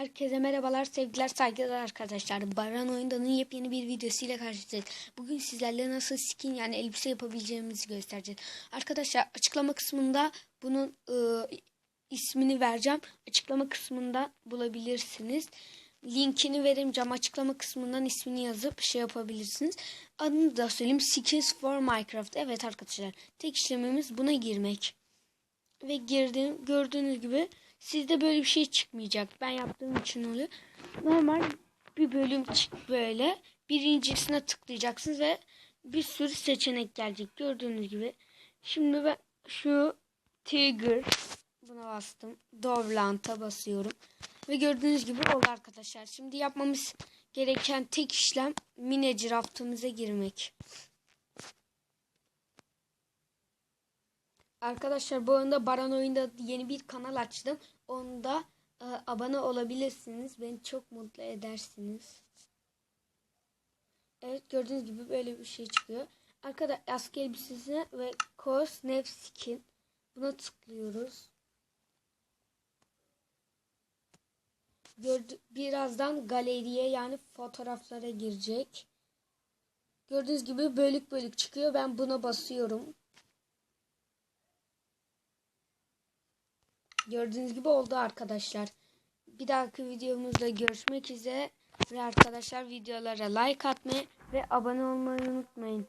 Herkese merhabalar, sevgiler, saygılar arkadaşlar. Baran Oyundan'ın yepyeni bir videosuyla karşınızdayız. Bugün sizlerle nasıl skin yani elbise yapabileceğimizi göstereceğiz. Arkadaşlar açıklama kısmında bunun ıı, ismini vereceğim. Açıklama kısmında bulabilirsiniz. Linkini vereceğim. Açıklama kısmından ismini yazıp şey yapabilirsiniz. Adını da söyleyeyim. Skins for Minecraft. Evet arkadaşlar. Tek işlemimiz buna girmek. Ve girdim. Gördüğünüz gibi sizde böyle bir şey çıkmayacak. Ben yaptığım için oluyor. Normal bir bölüm çık böyle. Birincisine tıklayacaksınız ve bir sürü seçenek gelecek. Gördüğünüz gibi. Şimdi ben şu Tiger buna bastım. Dovlant'a basıyorum. Ve gördüğünüz gibi oldu arkadaşlar. Şimdi yapmamız gereken tek işlem mine craftımıza girmek. Arkadaşlar bu arada Baran Oyunda yeni bir kanal açtım. Onda e, abone olabilirsiniz. Beni çok mutlu edersiniz. Evet gördüğünüz gibi böyle bir şey çıkıyor. Arkada asker elbisesine ve Kos Nev Skin. Buna tıklıyoruz. Gördü, birazdan galeriye yani fotoğraflara girecek. Gördüğünüz gibi bölük bölük çıkıyor. Ben buna basıyorum. Gördüğünüz gibi oldu arkadaşlar. Bir dahaki videomuzda görüşmek üzere. Ve arkadaşlar videolara like atmayı ve abone olmayı unutmayın.